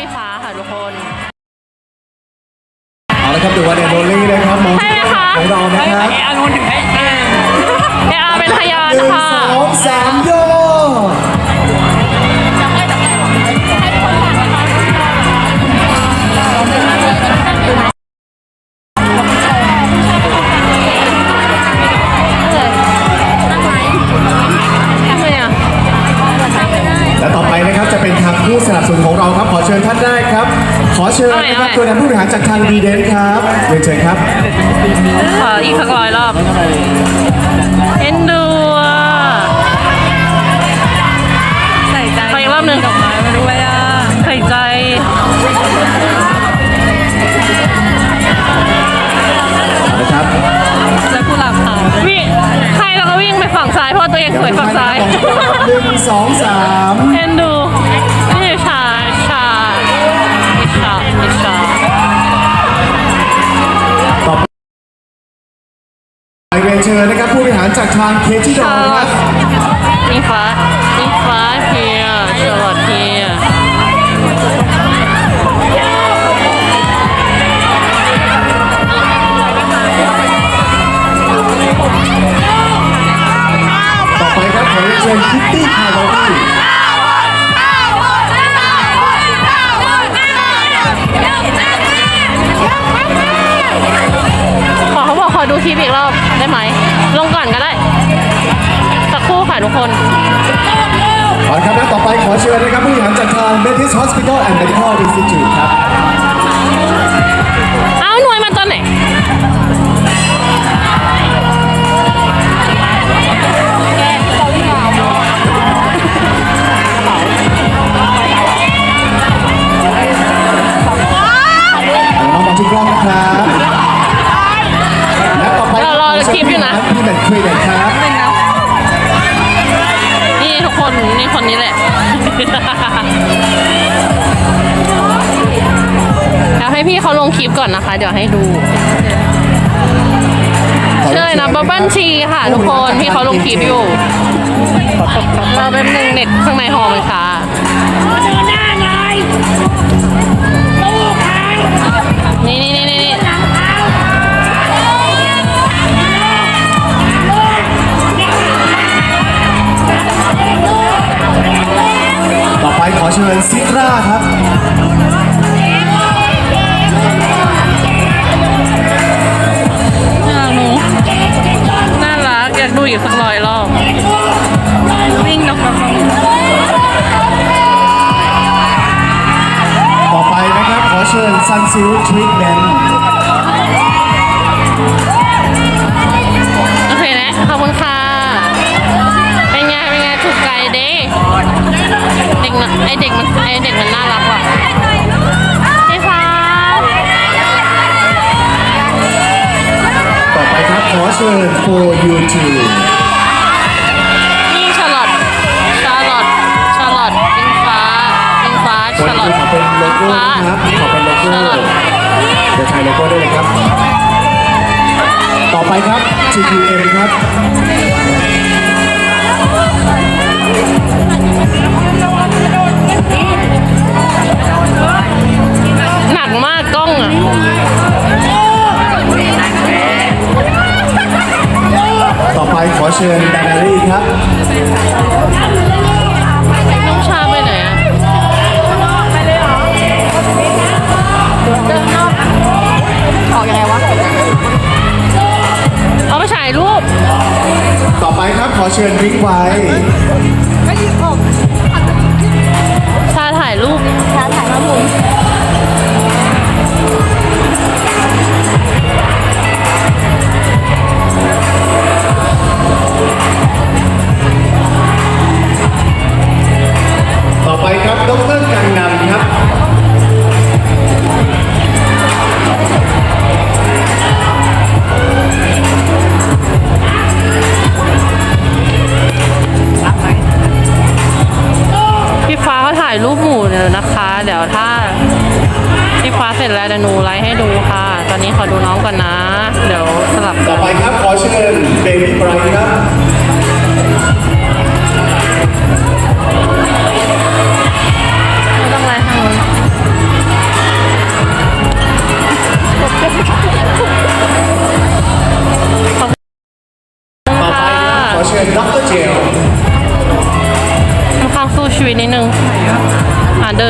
พี่ฟ้าค่ะทุกคนเอาละครับดูว่าเดนโรลลี่นะครับมองใช่ไหมคะของเรานะครับไอ้อานนท์ถึงให้เออเออาเป็นพยานหนึ่งค่ะสองสามโยท สนับสนุนของเราครับ ขอเชิญท่านได้ครับ ขอเชิญนะครับตัวแทนผู้บริหารจากทางดีเดนครับเรียนเชิญครับ ขออีกสักร้อยรอบเอ็นดูอะใส่ใจขออีกรอบหนึ่งดอกไม้มาด้วยอะใส่ใจนะครับแล้วกุหลาบขาววิ่งใครเราก็วิ่งไปฝั่งซ้ายเพราะตัวเองสวยฝั่งซ้ายหนึ่งสองสาม นะครับผู้บริหารจากทางเคที่ดอชาลคอรัตบอิงฟ้าอิงฟ้าเฮียชาลอตเฮียต่อไปครับขอเรียนเชิญคิตตี้คาร์โรลี่ขอเขาบอกขอดูคลิปอีกรอบ กคนขอครับและต่อไปขอเชิญนะครับผู้บริหารจากทาง Metis Hospital and Medical Institute ครับ ลงคลิปก่อนนะคะ เดี๋ยวให้ดูเชื่อนะบับเบิ้ลชีค่ะทุกคนพี่เขาลงคลิปอยู่รอแป๊บนึงเน็ตข้างในหอมันค่ะนี่นี่นี่นี่ต่อไปขอเชิญซิตราครับ ดูอีกสักร้อยรอบวิ่งนกนกนกต่อไปนะครับ ขอเชิญ Sun Silk Treatment โอเคนะ ขอบคุณค่ะ เป็นไง เป็นไง ถูกใจเด้เด็กน่ะไอเด็กมันไอเด็กมันน่ารัก ครับขอเชิญ For You To นี่ชาลอตชาลอตชาลอตอิงฟ้าอิงฟ้าคนชาลอที่ตขอเป็นโลโก้ฟ้านะครับ ขอเป็นโลโก้ชาลอตเดี๋ยวถ่ายโลโก้ได้เลยครับ ต่อไปครับ TQM ครับ หนักมากกล้องอะ ไปขอเชิญแบนนารี่ครับน้องชาไปไหนอะออกยังไงวะเอาไปถ่ายรูป ต่อไปครับขอเชิญบิ๊กไวชาถ่ายรูปชาถ่ายมา นต่อไปครับดรกั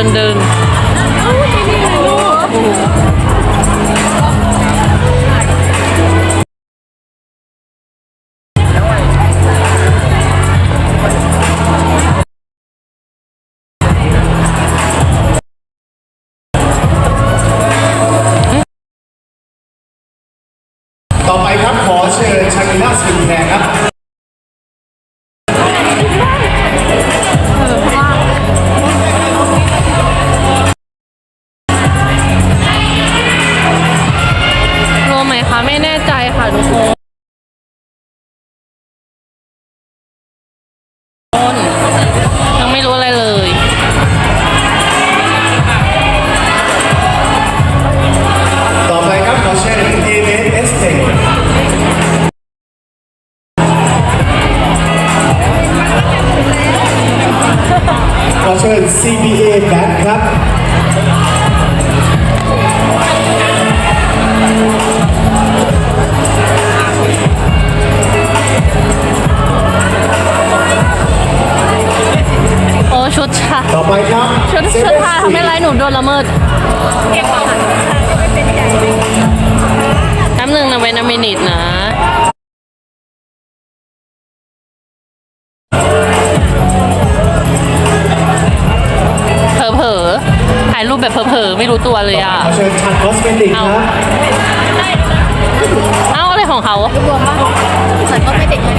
อ่า ไม่แน่ใจค่ะทุกคน แบบเผลอๆไม่รู้ตัวเลยอะขอเชิญชันคอสเมติกครับเอ้าอะไรของเขารวมปะเหมือนก็ไม่เด็กเลย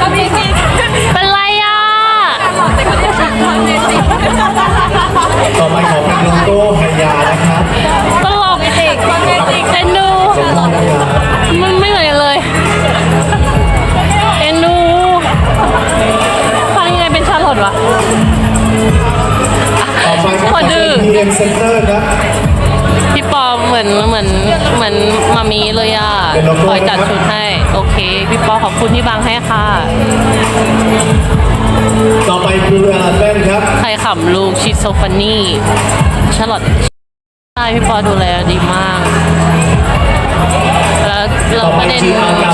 ก็มีจริงเป็นไรอะแต่ก็ได้สั่งทำจริงต่อไปขอเป็นโลโก้ไฮยานะครับ เอ็มเซ็นเตอร์ครับพี่ปอเหมือนเหมือนเหมือนมามีเลยอะเป็นโลโก้คอยจัดชุดให้ โอเค พี่ปอขอบคุณที่บางให้ค่ะ ต่อไปบลูเอลาเฟนครับ ใครขำลูกชิโซฟานี่ชาลอตใช่พี่ปอดูแลดีมาก แล้วเราประเด็น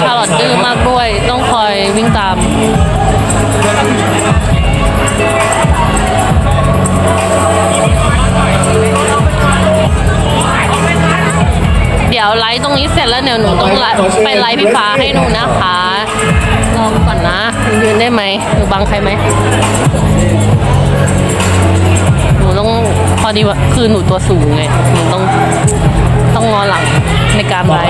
ชาลอตดื้อมากด้วย ต้องคอยวิ่งตาม เดี๋ยวไลฟ์ตรงนี้เสร็จแล้วเดี๋ยวหนูต้องไปไลฟ์พี่ฟ้าให้หนูนะคะรอก่อนนะยืนได้ไหมหนูบังใครไหมหนูต้องพอดีว่าคือหนูตัวสูงไงหนูต้องต้องงอหลังในการไลฟ์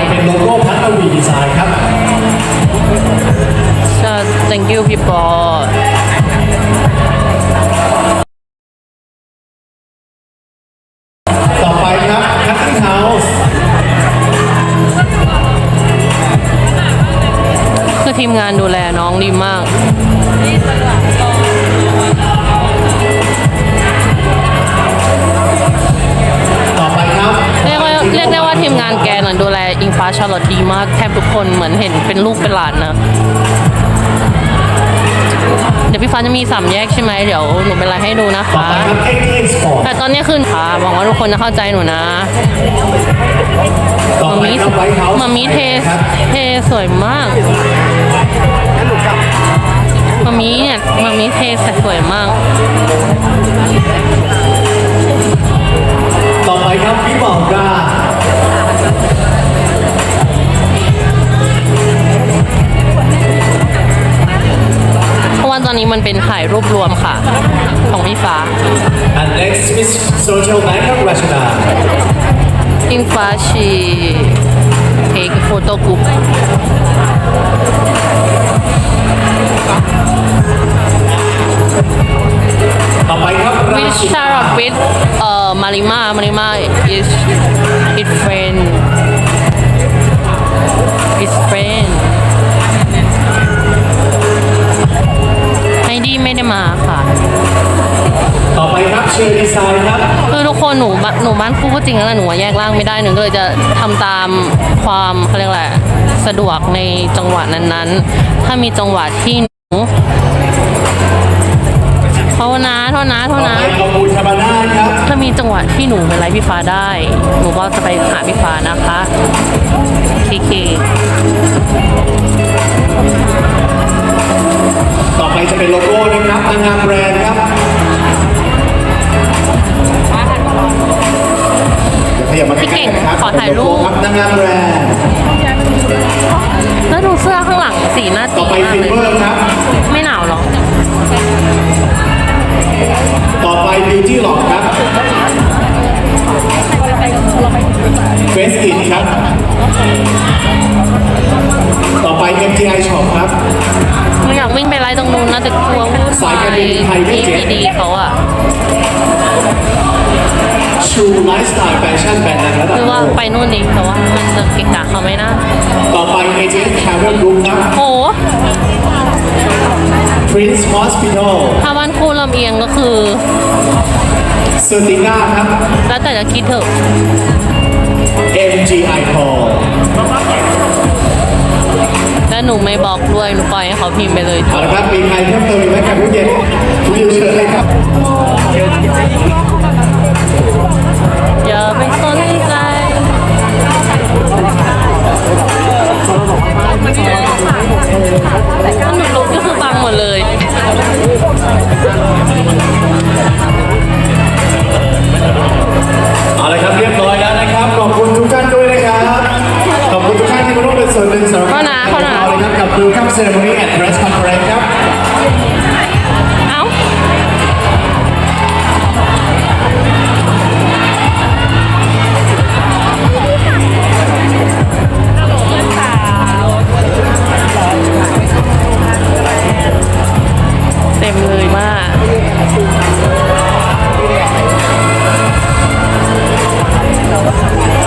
นแกน่ะดูแลอิงฟ้าชาร์ลอตดีมากแทบทุกคนเหมือนเห็นเป็นลูกเป็นหลานนะเดี๋ยวพี่ฟ้าจะมีสามแยกใช่ไหมเดี๋ยวหนูเป็นไรให้ดูนะต่อคะไปครับเอ็กเอ็กสปอร์ตแต่ตอนนี้ขึ้นค่ะหวังว่าทุกคนจะเข้าใจหนูนะต่อมาไปมีครับไวท์เฮาส์มามีเทเทสวยมากมามีเนี่ยมามีเทสวยมาก ต่อไปครับวิบอลกา อนนี้มันเป็นถ่ายรูปรวมค่ะ ของพี่ฟ้า and next Miss Social Bank ครับรัชดาอิงฟ้าชีเทค จริงแล้วแหละหนูว่าแยกร่างไม่ได้หนูก็เลยจะทำตามความเขาเรียกอะไรสะดวกในจังหวะนั้นๆ ถ้ามีจังหวะที่หนูโทษนะโทษนะโทต่อษนะ ไปคอมบูชาบาน่าครับ ถ้ามีจังหวะที่หนูไปไลฟ์พี่ฟ้าได้ หนูก็จะไปหาพี่ฟ้านะคะเคเคต่อไปจะเป็นโลโก้นะครับนางงามแบรนด์ครับ ยวขยับมาใกพี่เก่ล้งๆนะครับขอถ่ายรูปครับนางงามแบรนด์แล้วดูเสื้อข้างหลังสีหน้าต่ตีอไปมากฟินเลยเวอร์ครับไม่หนาวหรอ ต่อไปบิวตี้หลอกครับเฟสอินครับ ต่อไป MTI Shop ครับไม่อยากวิ่งไปไล่ตรงนู้นนะแต่กลัววุ่นสายวการบินไทยไม่ที่เจ็บดีเขาอะ True Lifestyle Fashion แบรนด์ระดับหรือว่าโลกไปนู่นดีแต่ว่ามันจะเกะกะเขาไม่น่าต่อไป AJS Travel Group ครับโห Prince Hospital ถ้าบ้านคู่ลำเอียงก็คือ s e r t i n a ครับ แล้วแต่จะคิดเถอะ MGI Hall และหนูไม่บอกด้วยหนูปล่อยให้เขาพิมพ์ไปเลย เอาละครับมีใครเพิ่มเติมอีกไหมครับ ครับกับ Welcome Ceremony and Press Conference ครับ เอ้า เต็มเลยมากโอ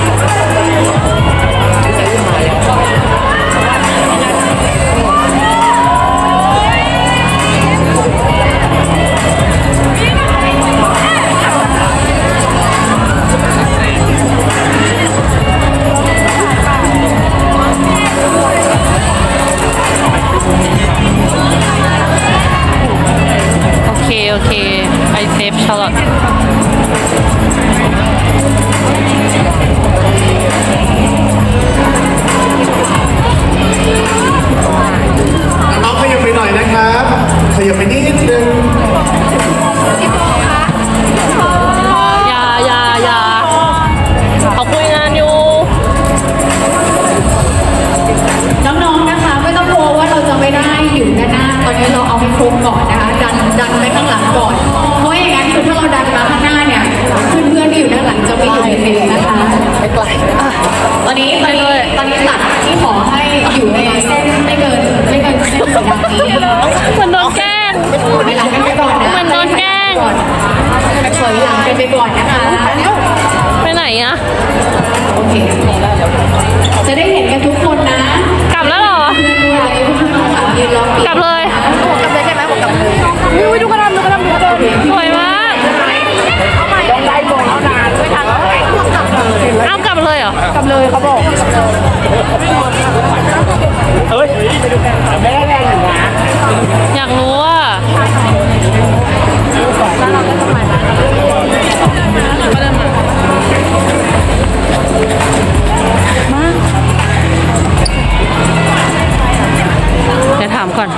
ามก่อน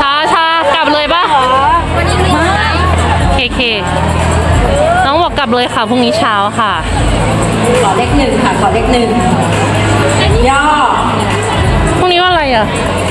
ชาชากลับเลยปะเคเค น้องบอกกลับเลยค่ะ พรุ่งนี้เช้าค่ะ ขอเลขหนึ่งค่ะ ขอเลขหนึ่งย่อพรุ่งนี้ว่าอะไรอะพรุ่งนี้ว่าอะไรอะนี่ไงอะไรนะ